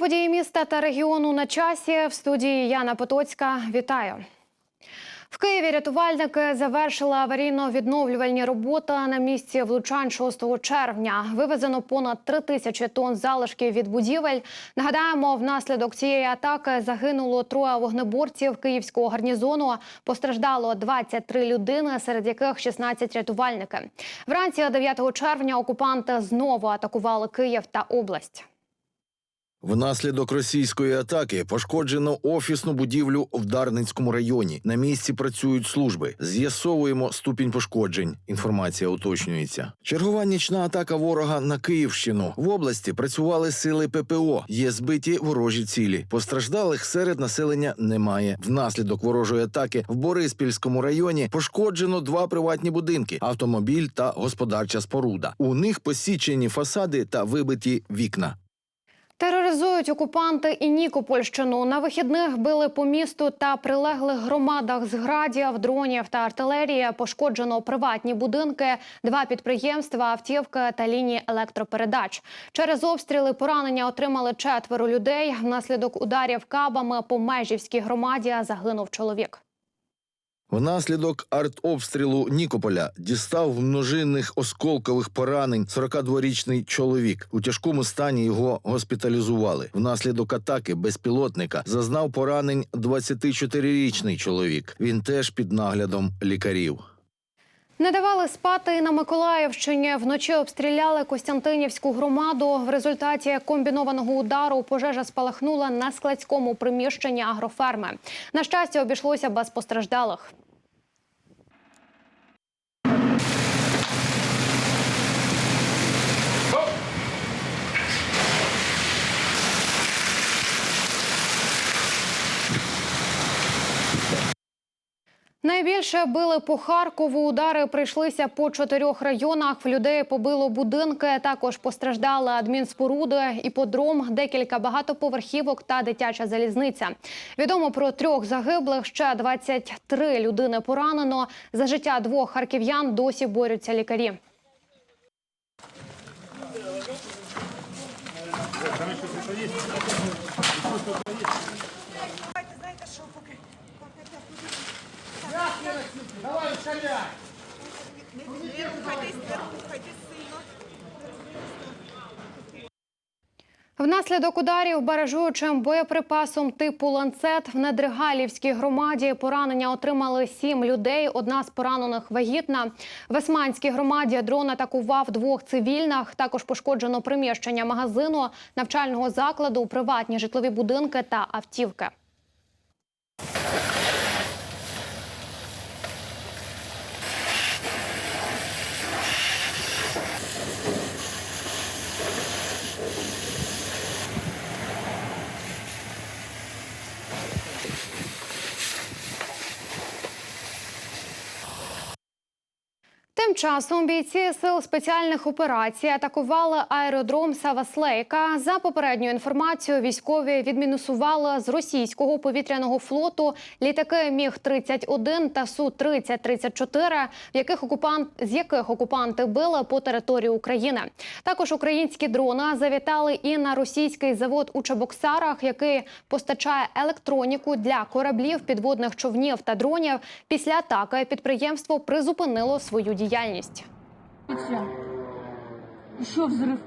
події міста та регіону на часі в студії Яна Потоцька. Вітаю. В Києві рятувальники завершили аварійно-відновлювальні роботи на місці влучань 6 червня. Вивезено понад 3 тисячі тонн залишків від будівель. Нагадаємо, внаслідок цієї атаки загинуло троє вогнеборців київського гарнізону. Постраждало 23 людини, серед яких 16 рятувальники. Вранці 9 червня окупанти знову атакували Київ та область. Внаслідок російської атаки пошкоджено офісну будівлю в Дарницькому районі. На місці працюють служби. З'ясовуємо ступінь пошкоджень. Інформація уточнюється. Чергова нічна атака ворога на Київщину. В області працювали сили ППО. Є збиті ворожі цілі. Постраждалих серед населення немає. Внаслідок ворожої атаки в Бориспільському районі пошкоджено два приватні будинки: автомобіль та господарча споруда. У них посічені фасади та вибиті вікна. Тероризують окупанти і Нікопольщину. На вихідних били по місту та прилеглих громадах з градів, дронів та артилерії. Пошкоджено приватні будинки, два підприємства, автівки та лінії електропередач. Через обстріли поранення отримали четверо людей. Внаслідок ударів кабами по межівській громаді загинув чоловік. Внаслідок артобстрілу Нікополя дістав множинних осколкових поранень 42-річний чоловік. У тяжкому стані його госпіталізували. Внаслідок атаки безпілотника зазнав поранень 24-річний чоловік. Він теж під наглядом лікарів. Не давали спати на Миколаївщині. Вночі обстріляли Костянтинівську громаду. В результаті комбінованого удару пожежа спалахнула на складському приміщенні агроферми. На щастя, обійшлося без постраждалих. Найбільше били по Харкову. Удари прийшлися по чотирьох районах. В людей побило будинки. Також постраждали адмінспоруди, іподром, декілька багатоповерхівок та дитяча залізниця. Відомо про трьох загиблих. Ще 23 людини поранено. За життя двох харків'ян досі борються лікарі. Давайте, Внаслідок ударів баражуючим боєприпасом типу ланцет в Недригалівській громаді поранення отримали сім людей. Одна з поранених вагітна. В Есманській громаді дрон атакував двох цивільних. Також пошкоджено приміщення магазину, навчального закладу, приватні житлові будинки та автівки. Тим часом бійці сил спеціальних операцій атакували аеродром Саваслейка. За попередньою інформацією, військові відмінусували з російського повітряного флоту літаки Міг 31 та Су 3034 в яких окупант з яких окупанти били по території України. Також українські дрони завітали і на російський завод у Чебоксарах, який постачає електроніку для кораблів, підводних човнів та дронів. Після атаки підприємство призупинило свою діяльність. Все. Еще взрыв.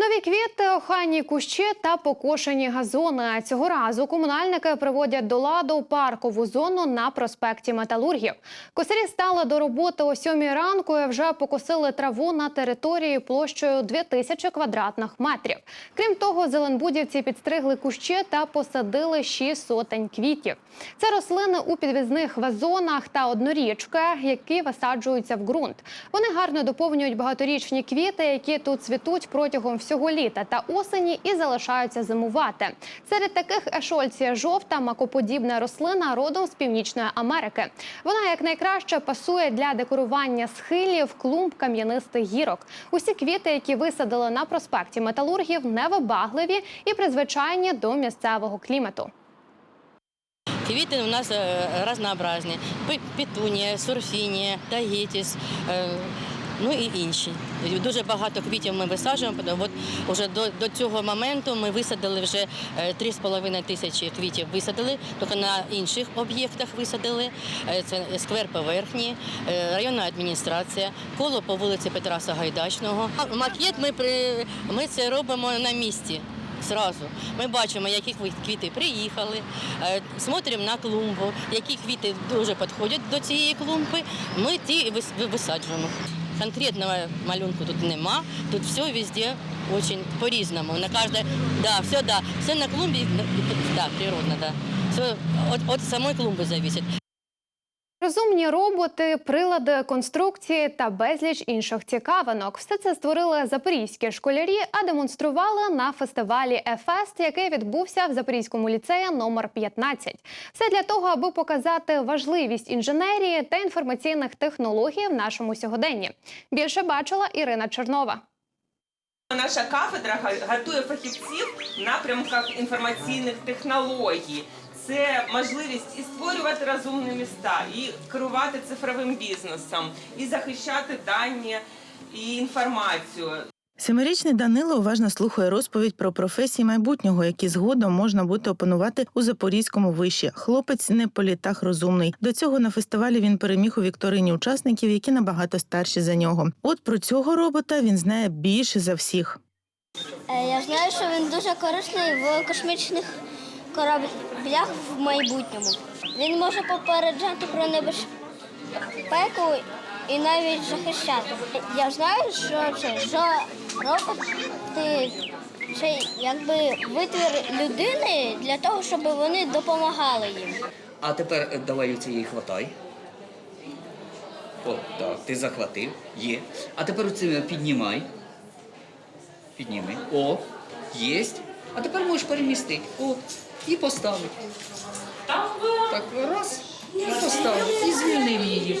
Нові квіти, охайні кущі та покошені газони. Цього разу комунальники приводять до ладу паркову зону на проспекті Металургів. Косарі стали до роботи о сьомій ранку і вже покосили траву на території площею 2000 квадратних метрів. Крім того, зеленбудівці підстригли кущі та посадили шість сотень квітів. Це рослини у підвізних вазонах та однорічки, які висаджуються в ґрунт. Вони гарно доповнюють багаторічні квіти, які тут цвітуть протягом всього літа та осені і залишаються зимувати. Серед таких ешольція жовта макоподібна рослина родом з північної Америки. Вона як найкраще пасує для декорування схилів, клумб кам'янистих гірок. Усі квіти, які висадили на проспекті металургів, невибагливі і призвичайні до місцевого клімату. Квіти у нас е, разнообразні. Пе- Петунія, сурфінія, тагітіс, е, ну і інші. Дуже багато квітів ми висаджуємо. От уже до, до цього моменту ми висадили вже е, 3,5 тисячі квітів висадили, тільки на інших об'єктах висадили. Е, Це сквер поверхні, е, районна адміністрація, коло по вулиці Петра Сагайдачного. Макет ми, при, ми це робимо на місці. Зразу ми бачимо, які квіти приїхали, е, смотримо на клумбу, які квіти дуже підходять до цієї клумби. Ми ті висаджуємо. Конкретного малюнку тут нема. Тут все везде очень по-різному. На кожне, да, все, да, все на клумбі, да, природно, да. Все от, от самої клумби зависить. Розумні роботи, прилади, конструкції та безліч інших цікавинок. Все це створили запорізькі школярі, а демонстрували на фестивалі Ефест, який відбувся в Запорізькому ліцеї номер 15. Все для того, аби показати важливість інженерії та інформаційних технологій в нашому сьогоденні. Більше бачила Ірина Чернова. Наша кафедра готує фахівців напрямках інформаційних технологій. Це можливість і створювати розумні міста, і керувати цифровим бізнесом, і захищати дані і інформацію. Семирічний Данило уважно слухає розповідь про професії майбутнього, які згодом можна буде опанувати у Запорізькому виші. Хлопець не по літах розумний. До цього на фестивалі він переміг у вікторині учасників, які набагато старші за нього. От про цього робота він знає більше за всіх. Е, Я знаю, що він дуже корисний в космічних кораблях в майбутньому. Він може попереджати про небезпеку і навіть захищати. Я знаю, що це що роботи це якби витвір людини для того, щоб вони допомагали їм. А тепер е, давай оце її хватай. О, так, ти захватив, є. А тепер оце піднімай. Підніми. О, єсть. А тепер можеш перемістити. О, і поставити. Так, раз, і поставив. І звільнив її.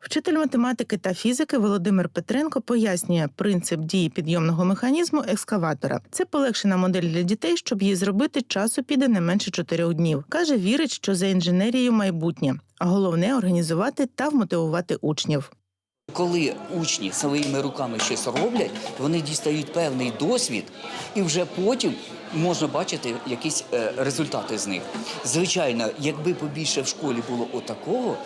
Вчитель математики та фізики Володимир Петренко пояснює принцип дії підйомного механізму екскаватора. Це полегшена модель для дітей, щоб її зробити, часу піде не менше чотирьох днів. Каже, вірить, що за інженерією майбутнє, а головне організувати та вмотивувати учнів. Коли учні своїми руками щось роблять, вони дістають певний досвід, і вже потім можна бачити якісь е, результати з них. Звичайно, якби побільше в школі було отакого.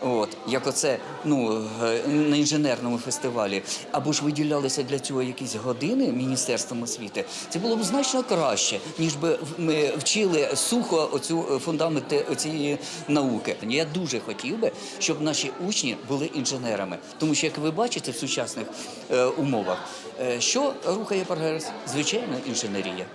От як оце ну е, на інженерному фестивалі, або ж виділялися для цього якісь години міністерством освіти, це було б значно краще, ніж би ми вчили сухо оцю е, фундаменти цієї науки. Я дуже хотів би, щоб наші учні були інженерами, тому що як ви бачите в сучасних е, умовах, е, що рухає прогрес? Звичайно, інженерія.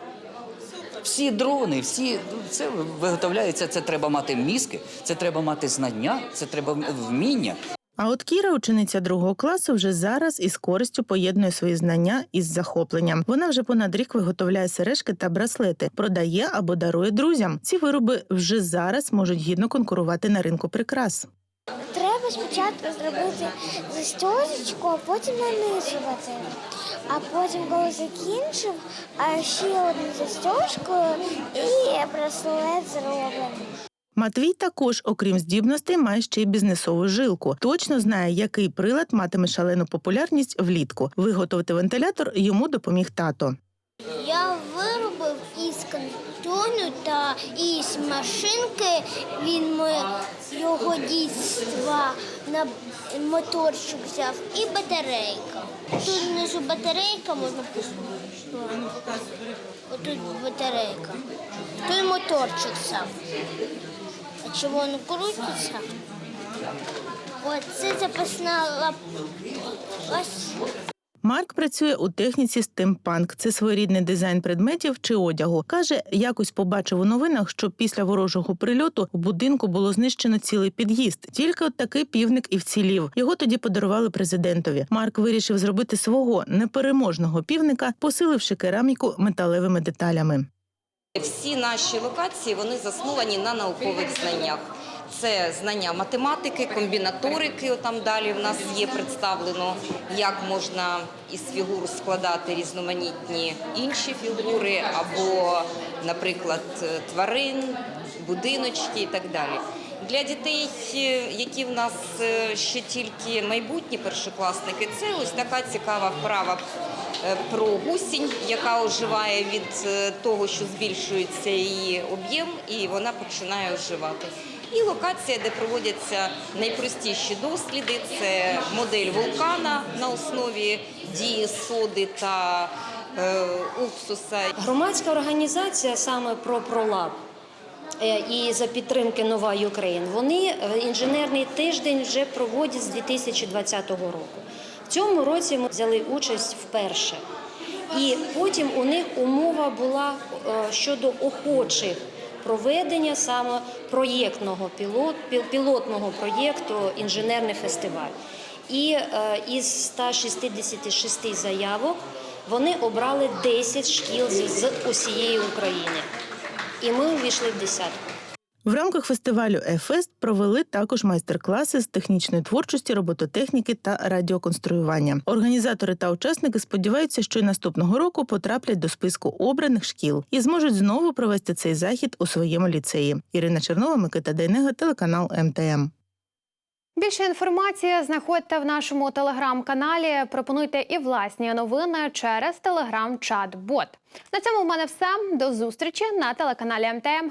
Всі дрони, всі це виготовляється. Це треба мати мізки, це треба мати знання, це треба вміння. А от Кіра, учениця другого класу, вже зараз із користю поєднує свої знання із захопленням. Вона вже понад рік виготовляє сережки та браслети, продає або дарує друзям. Ці вироби вже зараз можуть гідно конкурувати на ринку прикрас. Треба спочатку зробити застосочку, а потім нанизувати. А потім, коли закінчив, а ще одну застежку і браслет зроблений. Матвій також, окрім здібностей, має ще й бізнесову жилку. Точно знає, який прилад матиме шалену популярність влітку. Виготовити вентилятор йому допоміг тато. Я виробив із кантону та із машинки. Він його дійства на моторчик взяв і батарейка. Тут внизу батарейка можна послухати. Отут батарейка. Тут моторчик сам. А чого воно крутиться? Оце запасна лап. Марк працює у техніці стимпанк. Це своєрідний дизайн предметів чи одягу. Каже, якось побачив у новинах, що після ворожого прильоту в будинку було знищено цілий під'їзд. Тільки от такий півник і вцілів. Його тоді подарували президентові. Марк вирішив зробити свого непереможного півника, посиливши кераміку металевими деталями. Всі наші локації вони засновані на наукових знаннях. Це знання математики, комбінаторики. Там далі в нас є представлено, як можна із фігур складати різноманітні інші фігури, або, наприклад, тварин, будиночки і так далі. Для дітей, які в нас е, ще тільки майбутні першокласники, це ось така цікава вправа е, про гусінь, яка оживає від е, того, що збільшується її об'єм, і вона починає оживати. І локація, де проводяться найпростіші досліди, це модель вулкана на основі дії соди та е, уксуса. Громадська організація саме про пролаб е, і за підтримки Нова Юкрейн. Вони е, інженерний тиждень вже проводять з 2020 року. В цьому році ми взяли участь вперше. І потім у них умова була щодо охочих проведення саме проєктного пілот, пілотного проєкту інженерний фестиваль. І е, із 166 заявок вони обрали 10 шкіл з, з усієї України. І ми увійшли в десятку. В рамках фестивалю «Ефест» провели також майстер-класи з технічної творчості, робототехніки та радіоконструювання. Організатори та учасники сподіваються, що й наступного року потраплять до списку обраних шкіл і зможуть знову провести цей захід у своєму ліцеї. Ірина Чернова, Микита Дейнега, телеканал МТМ. Більше інформації знаходьте в нашому телеграм-каналі. Пропонуйте і власні новини через телеграм-чат-бот. На цьому в мене все. До зустрічі на телеканалі МТМ.